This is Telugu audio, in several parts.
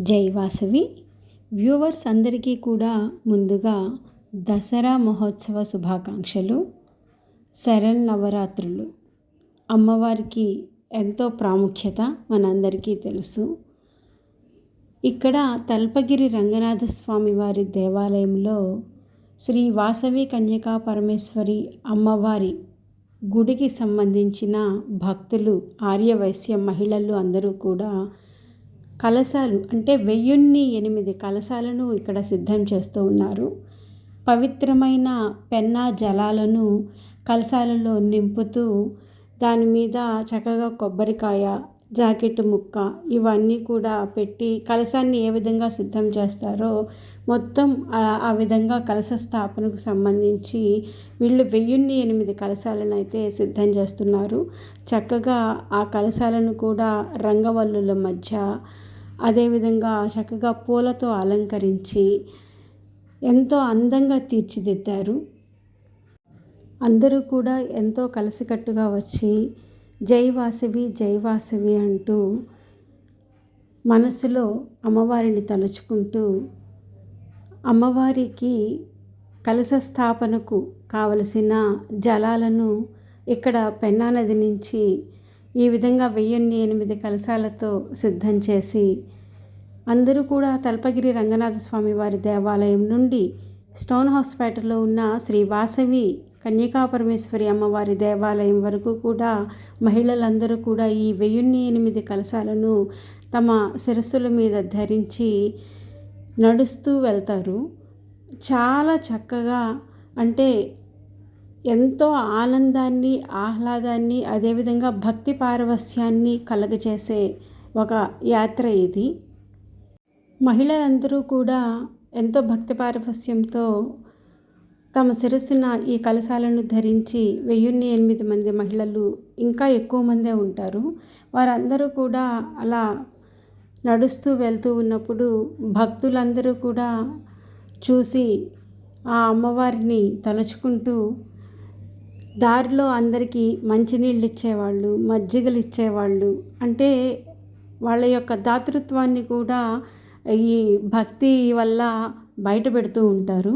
జై వాసవి. వ్యూవర్స్ అందరికీ కూడా ముందుగా దసరా మహోత్సవ శుభాకాంక్షలు. శరణ్ నవరాత్రులు. అమ్మవారికి ఎంతో ప్రాముఖ్యత మనందరికీ తెలుసు. ఇక్కడ తల్పగిరి రంగనాథ స్వామి వారి దేవాలయంలో శ్రీ వాసవి కన్యకా పరమేశ్వరి అమ్మవారి గుడికి సంబంధించిన భక్తులు ఆర్యవైశ్య మహిళలు అందరూ కూడా కలశాలు అంటే వెయ్యిన్ని ఎనిమిది కలశాలను ఇక్కడ సిద్ధం చేస్తూ ఉన్నారు. పవిత్రమైన పెన్నా జలాలను కలశాలలో నింపుతూ దాని మీద చక్కగా కొబ్బరికాయ జాకెట్ ముక్క ఇవన్నీ కూడా పెట్టి కలశాన్ని ఏ విధంగా సిద్ధం చేస్తారో మొత్తం ఆ విధంగా కలశ స్థాపనకు సంబంధించి వీళ్ళు వెయ్యిన్ని ఎనిమిది కలశాలను అయితే సిద్ధం చేస్తున్నారు. చక్కగా ఆ కలశాలను కూడా రంగవల్లుల మధ్య అదేవిధంగా చక్కగా పూలతో అలంకరించి ఎంతో అందంగా తీర్చిదిద్దారు. అందరూ కూడా ఎంతో కలిసికట్టుగా వచ్చి జై వాసవి జై వాసవి అంటూ మనసులో అమ్మవారిని తలుచుకుంటూ అమ్మవారికి కలశ స్థాపనకు కావలసిన జలాలను ఇక్కడ పెన్నా నది నుంచి ఈ విధంగా వెయ్యిన్ని ఎనిమిది కలశాలతో సిద్ధం చేసి అందరూ కూడా తల్పగిరి రంగనాథ స్వామి వారి దేవాలయం నుండి స్టోన్ హాస్పిటల్లో ఉన్న శ్రీ వాసవి కన్యకాపరమేశ్వరి అమ్మవారి దేవాలయం వరకు కూడా మహిళలందరూ కూడా ఈ వెయ్యిన్ని ఎనిమిది కలశాలను తమ శిరస్సుల మీద ధరించి నడుస్తూ వెళ్తారు. చాలా చక్కగా అంటే ఎంతో ఆనందాన్ని ఆహ్లాదాన్ని అదేవిధంగా భక్తి పారవస్యాన్ని కలగజేసే ఒక యాత్ర ఇది. మహిళలందరూ కూడా ఎంతో భక్తి పారవస్యంతో తమ శిరస్సున ఈ కలశాలను ధరించి వెయ్యిన్ని ఎనిమిది మంది మహిళలు ఇంకా ఎక్కువ మందే ఉంటారు. వారందరూ కూడా అలా నడుస్తూ వెళ్తూ ఉన్నప్పుడు భక్తులందరూ కూడా చూసి ఆ అమ్మవారిని తలుచుకుంటూ దారిలో అందరికీ మంచినీళ్ళు ఇచ్చేవాళ్ళు మజ్జిగలు ఇచ్చేవాళ్ళు అంటే వాళ్ళ యొక్క దాతృత్వాన్ని కూడా ఈ భక్తి వల్ల బయట పెడుతూ ఉంటారు.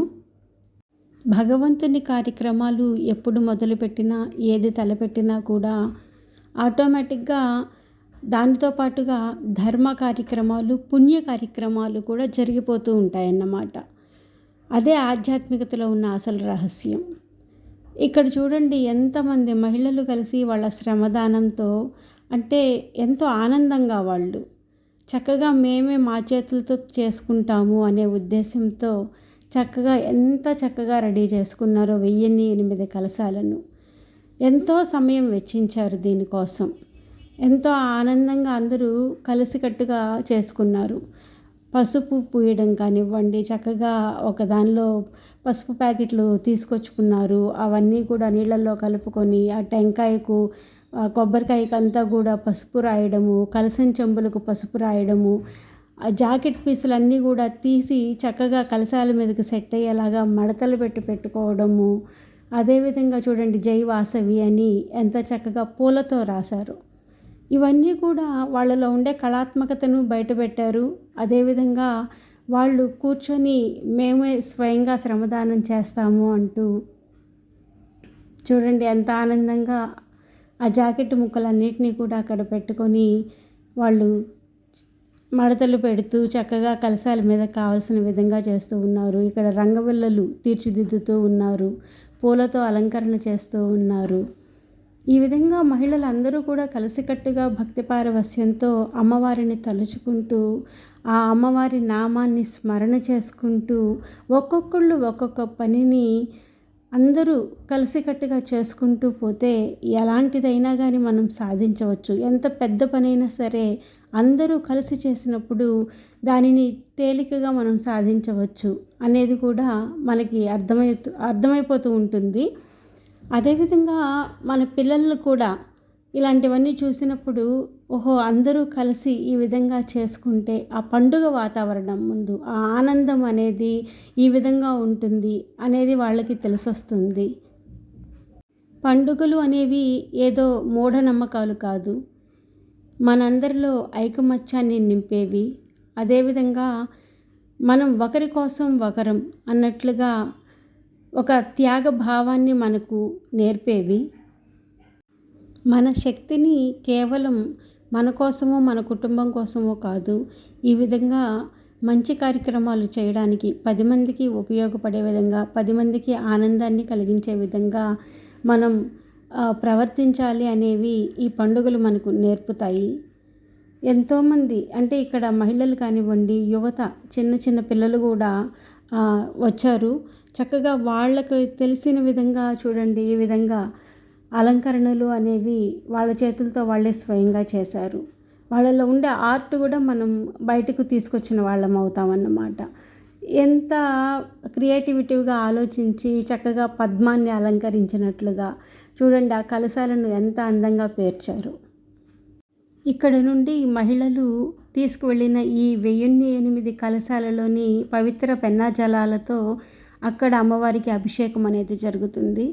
భగవంతుని కార్యక్రమాలు ఎప్పుడు మొదలుపెట్టినా ఏది తలపెట్టినా కూడా ఆటోమేటిక్గా దానితో పాటుగా ధర్మ కార్యక్రమాలు పుణ్య కార్యక్రమాలు కూడా జరిగిపోతూ ఉంటాయన్నమాట. అదే ఆధ్యాత్మికతలో ఉన్న అసలు రహస్యం. ఇక్కడ చూడండి ఎంతమంది మహిళలు కలిసి వాళ్ళ శ్రమదానంతో అంటే ఎంతో ఆనందంగా వాళ్ళు. చక్కగా మేమే మా చేతులతో చేసుకుంటాము అనే ఉద్దేశంతో చక్కగా ఎంత చక్కగా రెడీ చేసుకున్నారో వెయ్యిన్ని ఎనిమిది కలశాలను. ఎంతో సమయం వెచ్చించారు దీనికోసం. ఎంతో ఆనందంగా అందరూ కలిసికట్టుగా చేసుకున్నారు. పసుపు పూయడం కానివ్వండి చక్కగా ఒక దానిలో పసుపు ప్యాకెట్లు తీసుకొచ్చుకున్నారు. అవన్నీ కూడా నీళ్ళల్లో కలుపుకొని ఆ టెంకాయకు కొబ్బరికాయకు అంతా కూడా పసుపు రాయడము కలసం చెంబులకు పసుపు రాయడము ఆ జాకెట్ పీసులు అన్నీ కూడా తీసి చక్కగా కలశాల మీదకి సెట్ అయ్యేలాగా మడతలు పెట్టి పెట్టుకోవడము. అదేవిధంగా చూడండి జై వాసవి అని ఎంత చక్కగా పూలతో రాశారు. ఇవన్నీ కూడా వాళ్ళలో ఉండే కళాత్మకతను బయటపెట్టారు. అదేవిధంగా వాళ్ళు కూర్చొని మేమే స్వయంగా శ్రమదానం చేస్తాము అంటూ చూడండి ఎంత ఆనందంగా ఆ జాకెట్ ముక్కలన్నిటినీ కూడా అక్కడ పెట్టుకొని వాళ్ళు మడతలు పెడుతూ చక్కగా కలశాల మీద కావలసిన విధంగా చేస్తూ ఉన్నారు. ఇక్కడ రంగవల్లలు తీర్చిదిద్దుతూ ఉన్నారు. పూలతో అలంకరణ చేస్తూ ఉన్నారు. ఈ విధంగా మహిళలందరూ కూడా కలిసికట్టుగా భక్తి పారవస్యంతో అమ్మవారిని తలుచుకుంటూ ఆ అమ్మవారి నామాన్ని స్మరణ చేసుకుంటూ ఒక్కొక్కళ్ళు ఒక్కొక్క పనిని అందరూ కలిసికట్టుగా చేసుకుంటూ పోతే ఎలాంటిదైనా కానీ మనం సాధించవచ్చు. ఎంత పెద్ద పనైనా సరే అందరూ కలిసి చేసినప్పుడు దానిని తేలికగా మనం సాధించవచ్చు అనేది కూడా మనకి అర్థమై అర్థమైపోతూ ఉంటుంది. అదేవిధంగా మన పిల్లలను కూడా ఇలాంటివన్నీ చూసినప్పుడు ఓహో అందరూ కలిసి ఈ విధంగా చేసుకుంటే ఆ పండుగ వాతావరణం ముందు ఆ ఆనందం అనేది ఈ విధంగా ఉంటుంది అనేది వాళ్ళకి తెలిసొస్తుంది. పండుగలు అనేవి ఏదో మూఢనమ్మకాలు కాదు. మనందరిలో ఐకమత్యాన్ని నింపేవి. అదేవిధంగా మనం ఒకరి కోసం ఒకరం అన్నట్లుగా ఒక త్యాగ భావాన్ని మనకు నేర్పేవి. మన శక్తిని కేవలం మన కోసమో మన కుటుంబం కోసమో కాదు ఈ విధంగా మంచి కార్యక్రమాలు చేయడానికి పది మందికి ఉపయోగపడే విధంగా పది మందికి ఆనందాన్ని కలిగించే విధంగా మనం ప్రవర్తించాలి అనేవి ఈ పండుగలు మనకు నేర్పుతాయి. ఎంతోమంది అంటే ఇక్కడ మహిళలు కానివ్వండి యువత చిన్న చిన్న పిల్లలు కూడా వచ్చారు. చక్కగా వాళ్ళకు తెలిసిన విధంగా చూడండి ఈ విధంగా అలంకరణలు అనేవి వాళ్ళ చేతులతో వాళ్ళే స్వయంగా చేశారు. వాళ్ళలో ఉండే ఆర్ట్ కూడా మనం బయటకు తీసుకొచ్చిన వాళ్ళం అవుతామన్నమాట. ఎంత క్రియేటివిటీగా ఆలోచించి చక్కగా పద్మాన్ని అలంకరించినట్లుగా చూడండి ఆ కలశాలను ఎంత అందంగా పేర్చారు. ఇక్కడ నుండి మహిళలు తీసుకువెళ్ళిన ఈ వెయ్యిన్ని ఎనిమిది కలశాలలోని పవిత్ర పెన్నా జలాలతో అక్కడ అమ్మవారికి అభిషేకం అనేది జరుగుతుంది.